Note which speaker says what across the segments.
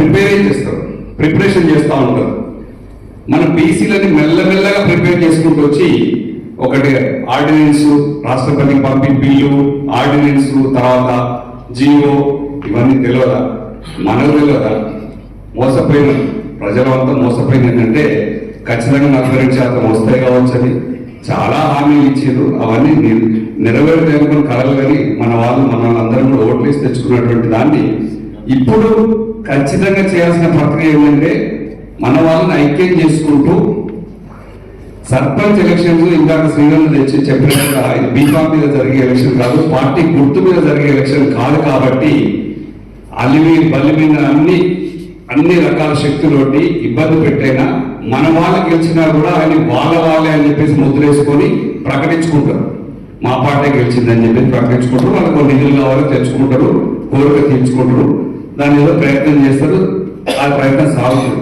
Speaker 1: ప్రిపేరే చేస్తారు ప్రిపరేషన్ చేస్తూ ఉంటారు మన బీసీలని మెల్లమెల్లగా ప్రిపేర్ చేసుకుంటూ వచ్చి ఒకటి ఆర్డినెన్స్ రాష్ట్రపతికి పంపి బిల్లు ఆర్డినెన్స్ తర్వాత జియో ఇవన్నీ తెలియదా మనకు తెలియదా మోసపోయిన ప్రజలంతా మోసపోయింది ఏంటంటే ఖచ్చితంగా నలభై రెండు శాతం వస్తాయి కావచ్చని చాలా హామీలు ఇచ్చారు అవన్నీ నిర్- నెరవేరుతాయనుకుని కలలు కానీ మన వాళ్ళు మన అందరం కూడా ఓట్లేసి తెచ్చుకున్నటువంటి దాన్ని ఇప్పుడు ఖచ్చితంగా చేయాల్సిన ప్రక్రియ ఏంటంటే మన వాళ్ళని ఐక్యం చేసుకుంటూ సర్పంచ్ ఎలక్షన్స్ ఇందాక శ్రీరంగ తెచ్చి చెప్పినట్టుగా ఇది బీఫామ్ మీద జరిగే ఎలక్షన్ కాదు పార్టీ గుర్తు మీద జరిగే ఎలక్షన్ కాదు కాబట్టి అలివి బలిమిన అన్ని అన్ని రకాల శక్తులోటి ఇబ్బంది పెట్టైనా మన వాళ్ళు గెలిచినా కూడా ఆయన వాళ్ళ వాళ్ళే అని చెప్పేసి ముద్రేసుకొని ప్రకటించుకుంటారు. మా పార్టీ గెలిచిందని చెప్పేసి ప్రకటించుకుంటారు వాళ్ళకు నిధులు కావాలో తెచ్చుకుంటారు కోరిక తీర్చుకుంటారు. దాని ఏదో ప్రయత్నం చేస్తారు ఆ ప్రయత్నం సాగుతుంది.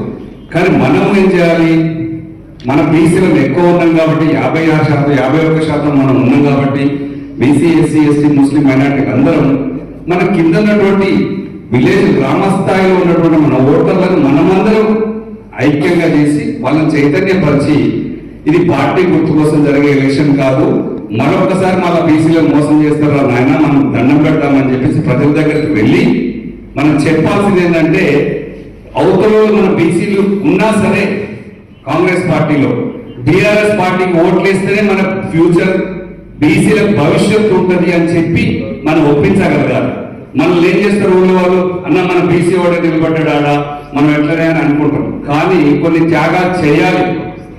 Speaker 1: కానీ మనం ఏం చేయాలి? మన బీసీలో ఎక్కువ ఉన్నాం కాబట్టి యాభై ఆరు శాతం యాభై ఒక్క శాతం మనం ఉన్నాం కాబట్టి BC SC ST Muslim minority అందరం మన కింద ఉన్నటువంటి విలేజ్ గ్రామ స్థాయిలో ఉన్నటువంటి మన ఓటర్లను మనమందరం ఐక్యంగా చేసి వాళ్ళని చైతన్యపరిచి ఇది పార్టీ గుర్తు కోసం జరిగే ఎలక్షన్ కాదు. మరొకసారి మళ్ళీ బీసీలో మోసం చేస్తారా నాయన? మనం దండం పెడతామని చెప్పేసి ప్రజల దగ్గరికి వెళ్ళి మనం చెప్పాల్సింది ఏంటంటే అవతలలో మన బీసీలు ఉన్నా సరే కాంగ్రెస్ పార్టీలో బీఆర్ఎస్ పార్టీకి ఓట్లేస్తేనే మన ఫ్యూచర్ బీసీల భవిష్యత్తు ఉంటుంది అని చెప్పి మనం ఒప్పించగలగాలి. మనల్ని ఏం చేస్తారు ఊళ్ళో వాళ్ళు? అన్న మన బీసీ వాడే నిలబడ్డాడా మనం ఎట్లనే అని అనుకుంటాం. కానీ కొన్ని త్యాగాలు చేయాలి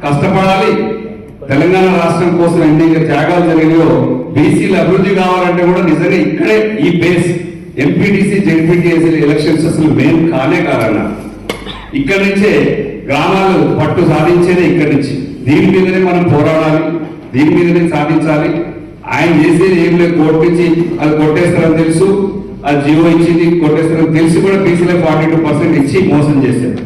Speaker 1: కష్టపడాలి. తెలంగాణ రాష్ట్రం కోసం ఎన్ని త్యాగాలు జరిగినాయో బీసీలు అభివృద్ధి కావాలంటే కూడా నిజంగా ఇక్కడే ఈ బేస్. ఎంపీటీసీ జెడ్పీటీసీ ఎలక్షన్స్ అసలు మెయిన్ కానే కాదన్న. ఇక్కడి నుంచే గ్రామాలు పట్టు సాధించేదే ఇక్కడి నుంచి. దీని మీదనే మనం పోరాడాలి దీని మీదనే సాధించాలి. ఆయన చేసేది ఏం లేదు కోర్టు నుంచి అది కొట్టేస్తారని తెలుసు అది జీవో ఇచ్చింది కొట్టేస్తారని తెలిసి కూడా బీసీలో ఫార్టీ టూ పర్సెంట్ ఇచ్చి మోసం చేశారు.